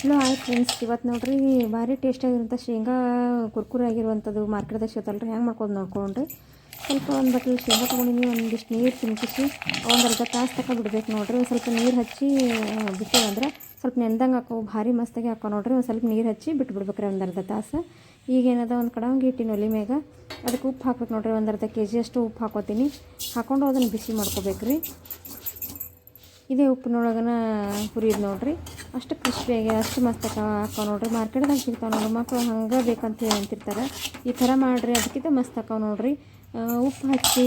Hello ಆಯ್ತು friends ಇವತ್ತು ನೋಡ್ರಿ, ಭಾರಿ ಟೇಸ್ಟಾಗಿರುವಂಥ ಶೇಂಗಾ ಕುರ್ಕುರೆ ಆಗಿರುವಂಥದ್ದು ಮಾರ್ಕೆಟ್ದಾಗ ಸಿಗುತ್ತಲ್ಲ ರೀ ಹೆಂಗೆ ಮಾಡ್ಕೊಂಡು ನೋಡ್ಕೊಂಡ್ರಿ. ಸ್ವಲ್ಪ ಒಂದು ಬಟ್ಲು ಶೇಂಗಾ ತೊಗೊಂಡಿನಿ, ಒಂದಿಷ್ಟು ನೀರು ತಿನ್ಕಿಸಿ ಒಂದು ಅರ್ಧ ತಾಸು ತಕ್ಕ ಬಿಡ್ಬೇಕು ನೋಡ್ರಿ. ಒಂದು ಸ್ವಲ್ಪ ನೀರು ಹಚ್ಚಿ ಬಿಟ್ಟೇವಂದ್ರೆ ಸ್ವಲ್ಪ ನೆನ್ದಂಗೆ ಹಾಕೋ, ಭಾರಿ ಮಸ್ತಾಗಿ ಹಾಕೋ ನೋಡ್ರಿ. ಒಂದು ಸ್ವಲ್ಪ ನೀರು ಹಚ್ಚಿ ಬಿಟ್ಟು ಬಿಡ್ಬೇಕ್ರಿ ಒಂದು ಅರ್ಧ ತಾಸು. ಈಗ ಏನದ, ಒಂದು ಹಂಗೆ ಇಟ್ಟಿನ ಒಲಿ ಮ್ಯಾಗ. ಅದಕ್ಕೆ ಉಪ್ಪು ಹಾಕ್ಬೇಕು ನೋಡ್ರಿ, ಒಂದು ಅರ್ಧ ಕೆ ಜಿ ಅಷ್ಟು ಉಪ್ಪು ಹಾಕೋತೀನಿ. ಹಾಕ್ಕೊಂಡು ಅದನ್ನು ಬಿಸಿ ಮಾಡ್ಕೋಬೇಕು ರೀ ಇದೇ ಉಪ್ಪಿನೊಳಗನ ಹುರಿಯೋದು ನೋಡ್ರಿ. ಅಷ್ಟು ಕ್ರಿಸ್ಪಿಯಾಗಿ ಅಷ್ಟು ಮಸ್ತ್ ಹಾಕೋ ನೋಡ್ರಿ. ಮಾರ್ಕೆಟ್ದಾಗ ಸಿಗ್ತಾವೆ ನೋಡ್ರಿ. ಮಕ್ಕಳು ಹಂಗೆ ಬೇಕಂತ ಹೇಳಿ ಅಂತಿರ್ತಾರೆ. ಈ ಥರ ಮಾಡಿರಿ, ಅದಕ್ಕಿಂತ ಮಸ್ತ್ ಹಾಕಾವ ನೋಡ್ರಿ. ಉಪ್ಪು ಹಚ್ಚಿ,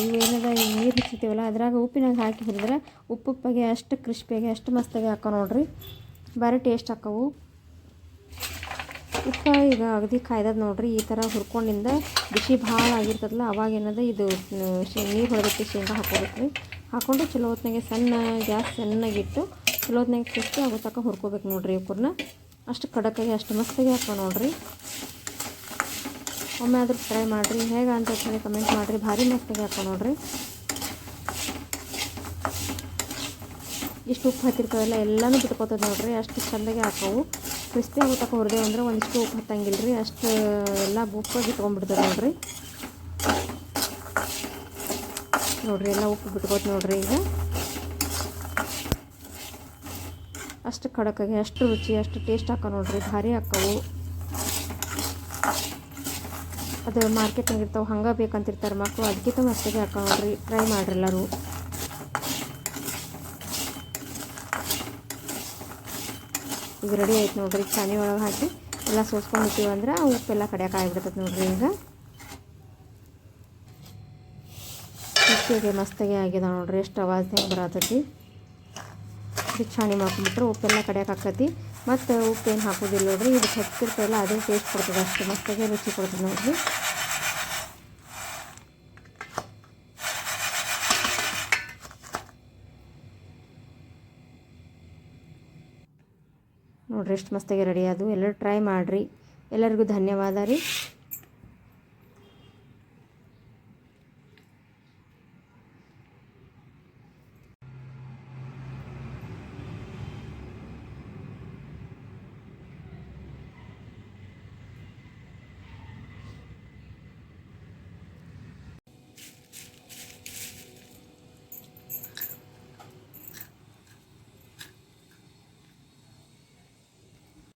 ಇವು ನೀರು ಹಚ್ಚಿರ್ತೀವಲ್ಲ, ಅದ್ರಾಗ ಉಪ್ಪಿನಾಗ ಹಾಕಿ ಹುರಿದ್ರೆ ಉಪ್ಪು ಉಪ್ಪಾಗಿ ಅಷ್ಟು ಕ್ರಿಸ್ಪಿಯಾಗಿ, ಅಷ್ಟು ಮಸ್ತಾಗಿ ಹಾಕೋ ನೋಡ್ರಿ. ಭಾರಿ ಟೇಸ್ಟ್ ಹಾಕವು. ಉಪ್ಪು ಈಗ ಅಗದಿ ಕಾಯ್ದದ ನೋಡ್ರಿ. ಈ ಥರ ಹುರ್ಕೊಂಡಿಂದ ಬಿಸಿ ಭಾಳ ಆಗಿರ್ತದಲ್ಲ, ಅವಾಗ ಏನದ, ಇದು ನೀರು ಹೊಡೆದಕ್ಕೆ ಶೇಂಗಾ ಹಾಕೋಬೇಕು ರೀ ಹಾಕೊಂಡು ಚಲೋ ಹೊತ್ತಿನಾಗೆ ಸಣ್ಣ, ಗ್ಯಾಸ್ ಸಣ್ಣಗಿಟ್ಟು ಚಲೋ ಸುಸ್ತು ಆಗೋ ತನಕ ಹುರ್ಕೋಬೇಕು ನೋಡ್ರಿ ಇವ್ಕೂರ್ನ. ಅಷ್ಟು ಕಡಕಾಗಿ ಅಷ್ಟು ಮಸ್ತಾಗಿ ಹಾಕೋ ನೋಡ್ರಿ. ಒಮ್ಮೆ ಆದರೂ ಟ್ರೈ ಮಾಡಿರಿ. ಹೇಗೆ ಅಂತ ಹೇಳಿ ಕಮೆಂಟ್ ಮಾಡಿರಿ. ಭಾರಿ ಮಸ್ತಾಗಿ ಹಾಕೋ ನೋಡ್ರಿ. ಇಷ್ಟು ಉಪ್ಪು ಹತ್ತಿರ್ತಾವಲ್ಲ ಎಲ್ಲನೂ ಬಿಟ್ಕೋತದೆ ನೋಡ್ರಿ. ಅಷ್ಟು ಚಂದಾಗಿ ಹಾಕವು. ಕ್ರಿಸ್ಪಿ ಆಗೋ ತಕ ಹುರಿದೇವು ಅಂದ್ರೆ ಒಂದಿಷ್ಟು ಉಪ್ಪು ಹತ್ತಂಗಿಲ್ಲ ರೀ ಅಷ್ಟು ಎಲ್ಲ ಉಪ್ಪಾಗಿ ಬಿಟ್ಕೊಂಡ್ಬಿಡ್ತದೆ ನೋಡ್ರಿ. ನೋಡ್ರಿ, ಎಲ್ಲ ಉಪ್ಪು ಬಿಟ್ಕೋತ ನೋಡ್ರಿ ಈಗ. ಅಷ್ಟು ಖಡಕಾಗಿ ಅಷ್ಟು ರುಚಿ, ಅಷ್ಟು ಟೇಸ್ಟ್ ಹಾಕೋ ನೋಡ್ರಿ, ಭಾರಿ ಹಾಕವು. ಅದು ಮಾರ್ಕೆಟ್ನಾಗ ಇರ್ತಾವೆ, ಹಂಗೆ ಬೇಕಂತಿರ್ತಾರೆ ಮಕ್ಕಳು ಅದಕ್ಕಿಂತ ಮಸ್ತಾಗಿ ಹಾಕೋ ನೋಡ್ರಿ ಟ್ರೈ ಮಾಡ್ರಿ ಎಲ್ಲರೂ. ಈಗ ರೆಡಿ ಆಯ್ತು ನೋಡ್ರಿ, ಚಾನಿ ಒಳಗೆ ಹಾಕಿ, ಎಲ್ಲ ಸೋಸ್ಕೊಂಡ್ಬಿಟ್ಟಿವಿ ಅಂದ್ರೆ ಉಪ್ಪೆಲ್ಲ ಕಡಿಯಕ್ಕೆ ಆಗಿಬಿಡ್ತದೆ ನೋಡ್ರಿ ಈಗ. ಮಸ್ತಿಗೆ ಮಸ್ತಾಗಿ ಆಗಿದೆ ನೋಡ್ರಿ, ಎಷ್ಟು ಆವಾಜ್ ಬರತೈತಿ. ಇದು ಚಾಣಿ ಮಾಡ್ಕೊಂಬಿಟ್ರೆ ಉಪ್ಪೆಲ್ಲ ಕಡೆಯಕ್ಕೆ ಹಾಕತಿ ಮತ್ತು ಉಪ್ಪೇನು ಹಾಕೋದಿಲ್ಲ ನೋಡ್ರಿ, ಇದು ಹೆಚ್ಚಿರ್ತಾಯಿಲ್ಲ ಅದೇ ಟೇಸ್ಟ್ ಕೊಡ್ತದೆ ಅಷ್ಟು. ಮಸ್ತಾಗೆ ರುಚಿ ಕೊಡ್ತದೆ ನೋಡ್ರಿ. ನೋಡ್ರಿ, ಎಷ್ಟು ಮಸ್ತಾಗಿ ರೆಡಿ ಅದು ಎಲ್ಲರೂ ಟ್ರೈ ಮಾಡಿರಿ. ಎಲ್ಲರಿಗೂ ಧನ್ಯವಾದ ರೀ.